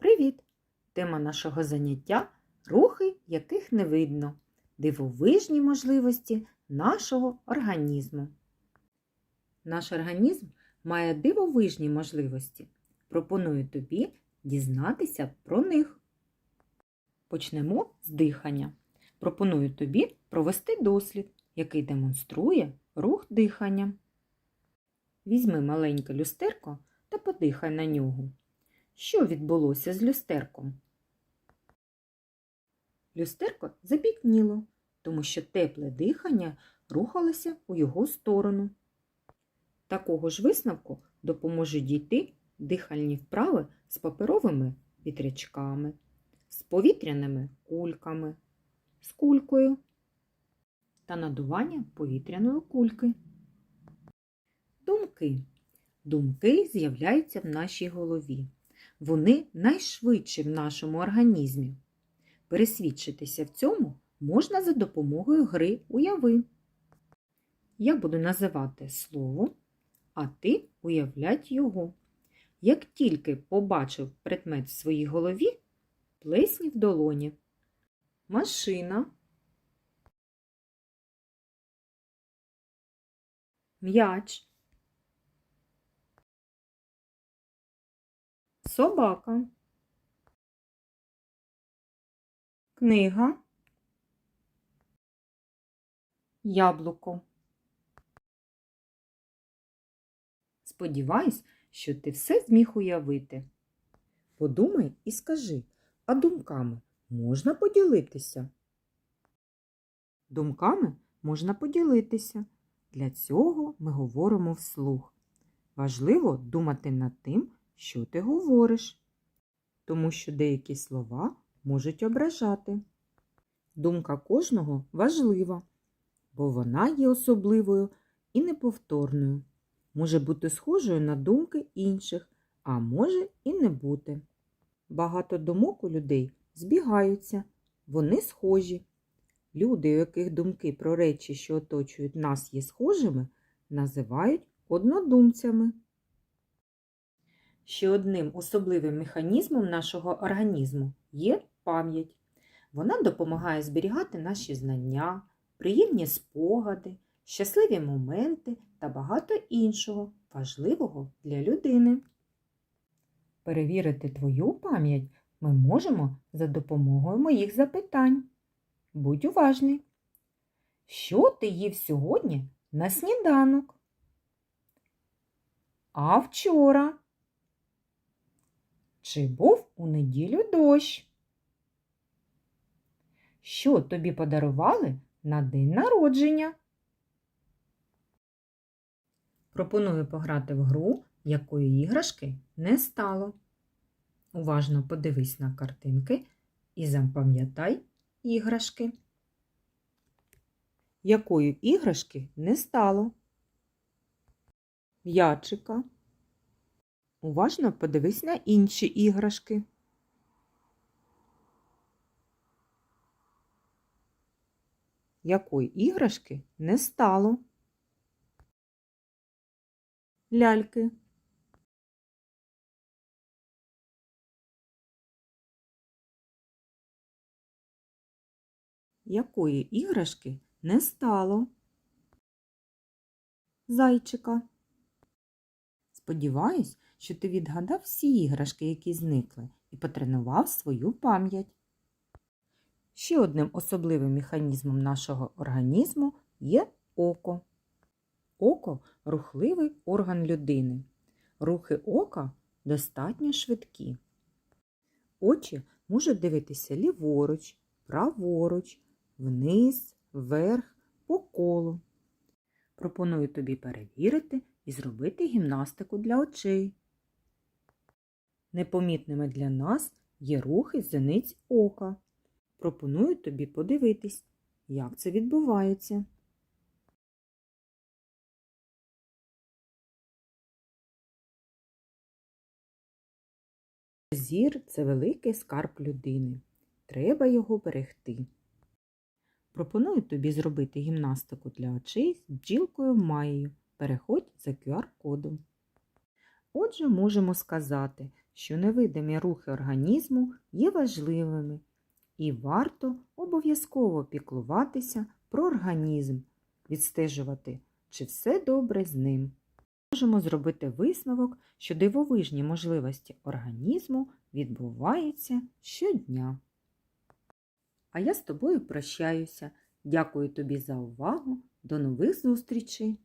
Привіт! Тема нашого заняття рухи, яких не видно, дивовижні можливості нашого організму. Наш організм має дивовижні можливості. Пропоную тобі дізнатися про них. Почнемо з дихання. Пропоную тобі провести дослід, який демонструє рух дихання. Візьми маленьке люстерко та подихай на нього. Що відбулося з люстерком? Люстерко запікніло, тому що тепле дихання рухалося у його сторону. Такого ж висновку допоможуть дійти дихальні вправи з паперовими вітрячками, з повітряними кульками, з кулькою та надування повітряної кульки. Думки. Думки з'являються в нашій голові. Вони найшвидші в нашому організмі. Пересвідчитися в цьому можна за допомогою гри уяви. Я буду називати слово, а ти уявлять його. Як тільки побачив предмет в своїй голові, плесні в долоні. Машина, м'яч, собака, книга, яблуко. Сподіваюсь, що ти все зміг уявити. Подумай і скажи, а думками можна поділитися? Думками можна поділитися. Для цього ми говоримо вслух. Важливо думати над тим, що ти говориш, тому що деякі слова можуть ображати. Думка кожного важлива, бо вона є особливою і неповторною. Може бути схожою на думки інших, а може і не бути. Багато думок у людей збігаються, вони схожі. Люди, у яких думки про речі, що оточують нас, є схожими, називають однодумцями. Ще одним особливим механізмом нашого організму є пам'ять. Вона допомагає зберігати наші знання, приємні спогади, щасливі моменти та багато іншого важливого для людини. Перевірити твою пам'ять ми можемо за допомогою моїх запитань. Будь уважний. Що ти їв сьогодні на сніданок? А вчора? Чи був у неділю дощ? Що тобі подарували на день народження? Пропоную пограти в гру, якої іграшки не стало. Уважно подивись на картинки і запам'ятай іграшки. Якої іграшки не стало? М'ячика. Уважно подивись на інші іграшки. Якої іграшки не стало? Ляльки. Якої іграшки не стало? Зайчика. Сподіваюсь, що ти відгадав всі іграшки, які зникли, і потренував свою пам'ять. Ще одним особливим механізмом нашого організму є око. Око рухливий орган людини. Рухи ока достатньо швидкі. Очі можуть дивитися ліворуч, праворуч, вниз, вверх, по колу. Пропоную тобі перевірити і зробити гімнастику для очей. Непомітними для нас є рухи зениць ока. Пропоную тобі подивитись, як це відбувається. Зір це великий скарб людини. Треба його берегти. Пропоную тобі зробити гімнастику для очей з бджілкою Маєю. Переходь за QR-кодом. Отже, можемо сказати, що невидимі рухи організму є важливими і варто обов'язково піклуватися про організм, відстежувати, чи все добре з ним. Можемо зробити висновок, що дивовижні можливості організму відбуваються щодня. А я з тобою прощаюся. Дякую тобі за увагу. До нових зустрічей!